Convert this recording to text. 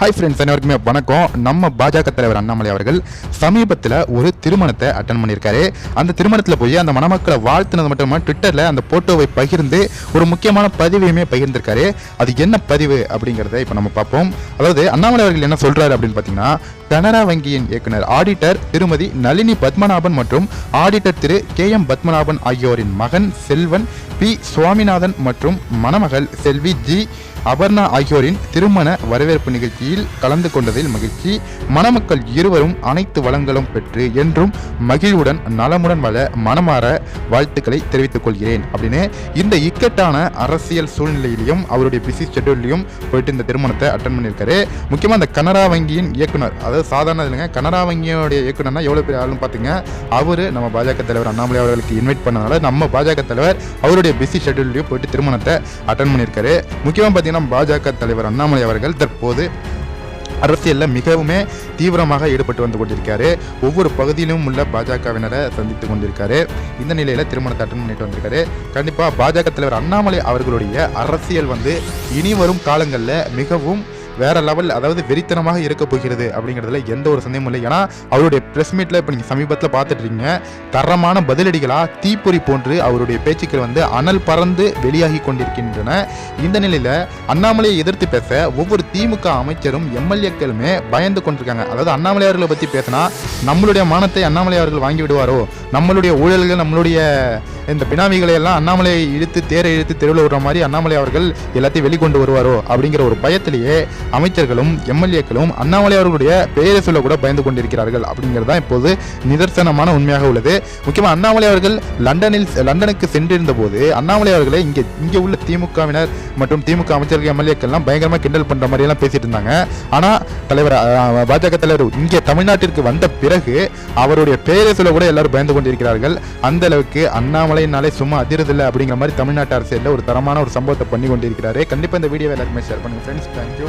Hi friends அனைவருக்குமே வணக்கம். நம்ம பாஜக தலைவர் அண்ணாமலை அவர்கள் சமீபத்தில் ஒரு திருமணத்தை அட்டன் பண்ணியிருக்காரு. அந்த திருமணத்தில் போய் அந்த மணமக்களை வாழ்த்துனது மட்டும் இல்லாமல் ட்விட்டரில் அந்த போட்டோவை பகிர்ந்து ஒரு முக்கியமான பதிவையுமே பகிர்ந்திருக்காரு. அது என்ன பதிவு அப்படிங்கிறத இப்போ நம்ம பார்ப்போம். அதாவது அண்ணாமலை அவர்கள் என்ன சொல்கிறாரு அப்படின்னு பார்த்தீங்கன்னா கனரா வங்கியின் இயக்குனர் ஆடிட்டர் திருமதி நளினி பத்மநாபன் மற்றும் auditor Thiru K M Padmanabhan ஆகியோரின் மகன் செல்வன் பி. சுவாமிநாதன் மற்றும் மணமகள் செல்வி ஜி. அபர்ணா ஆகியோரின் திருமண வரவேற்பு நிகழ்ச்சியில் கலந்து கொண்டதில் மகிழ்ச்சி. மணமக்கள் இருவரும் அனைத்து வளங்களும் பெற்று என்றும் மகிழ்வுடன் நலமுடன் வள மனமாற வாழ்த்துக்களை தெரிவித்துக் கொள்கிறேன் அப்படின்னு இந்த இக்கட்டான அரசியல் சூழ்நிலையிலையும் அவருடைய பிஸி ஷெட்யூல்லையும் போயிட்டு இந்த திருமணத்தை அட்டன் பண்ணியிருக்காரு. முக்கியமாக அந்த கனரா வங்கியின் இயக்குனர் அதாவது சாதாரண இல்லைங்க கனரா வங்கியோடைய இயக்குனர்னா எவ்வளோ பெரிய ஆளுன்னு பார்த்தீங்க அவர் நம்ம பாஜக தலைவர் அண்ணாமலை அவர்களுக்கு இன்வைட் பண்ணனால நம்ம பாஜக தலைவர் அவருடைய பிஸி ஷெட்யூல்லையும் போயிட்டு திருமணத்தை அட்டன் பண்ணியிருக்காரு. முக்கியமாக பார்த்தீங்கன்னா பாஜக தலைவர் அண்ணாமலை அவர்கள் தற்போது அரசியலில் மிகவுமே தீவிரமாக ஈடுபட்டு வந்து கொண்டிருக்காரு. ஒவ்வொரு பகுதியிலும் உள்ள பாஜகவினரை சந்தித்து கொண்டிருக்காரு. இந்த நிலையில் திருமணத்தை அட்டன் பண்ணிட்டு வந்திருக்காரு. கண்டிப்பாக பாஜக தலைவர் அண்ணாமலை அவர்களுடைய அரசியல் வந்து இனி வரும் காலங்களில் மிகவும் வேற லெவல் அதாவது வெறித்தனமாக இருக்க போகிறது அப்படிங்கிறதுல எந்த ஒரு சந்தேகமும் இல்லை. ஏன்னா அவருடைய ப்ரெஸ் மீட்டில் இப்போ நீங்கள் சமீபத்தில் பார்த்துட்டு இருக்கீங்க. தரமான பதிலடிகளாக தீப்பொறி போன்று அவருடைய பேச்சுக்கள் வந்து அனல் பறந்து வெளியாகி கொண்டிருக்கின்றன. இந்த நிலையில் அண்ணாமலையை எதிர்த்து பேச ஒவ்வொரு திமுக அமைச்சரும் எம்எல்ஏக்களுமே பயந்து கொண்டிருக்காங்க. அதாவது அண்ணாமலை அவர்களை பற்றி பேசினா நம்மளுடைய மானத்தை அண்ணாமலை அவர்கள் வாங்கி விடுவாரோ? நம்மளுடைய ஊழல்கள் நம்மளுடைய இந்த பினாமிகளை எல்லாம் அண்ணாமலையை இழுத்து தேரை இழுத்து தெருவில் விடுற மாதிரி அண்ணாமலை அவர்கள் எல்லாத்தையும் வெளிக்கொண்டு வருவாரோ அப்படிங்கிற ஒரு பயத்திலேயே அமைச்சர்களும் எம்எல்ஏக்களும் அண்ணாமலை அவர்களுடைய பெயரை சொல்ல கூட பயந்து கொண்டிருக்கிறார்கள் அப்படிங்கிறது தான் இப்போது நிதர்சனமான உண்மையாக உள்ளது. முக்கியமாக அண்ணாமலை அவர்கள் லண்டனில் லண்டனுக்கு சென்றிருந்த போது அண்ணாமலை அவர்களை இங்கே இங்கே உள்ள திமுகவினர் மற்றும் திமுக அமைச்சர்கள் எம்எல்ஏக்கள்லாம் பயங்கரமாக கிண்டல் பண்ணுற மாதிரியெல்லாம் பேசிட்டு இருந்தாங்க. ஆனால் தலைவர் பாஜக தலைவர் இங்கே தமிழ்நாட்டிற்கு வந்த பிறகு அவருடைய பெயரை சொல்ல கூட எல்லாரும் பயந்து கொண்டிருக்கிறார்கள். அந்த அளவுக்கு அண்ணாமலை அண்ணாமலைனாலே சும்மா அதிரதில்லை அப்படிங்கிற மாதிரி தமிழ்நாட்டு அரசியலில் ஒரு தரமான ஒரு சம்பவத்தை பண்ணி கொண்டிருக்கிறாரு கண்டிப்பாக இந்த வீடியோவை எல்லாருக்குமே ஷேர் பண்ணுங்க. Friends thank you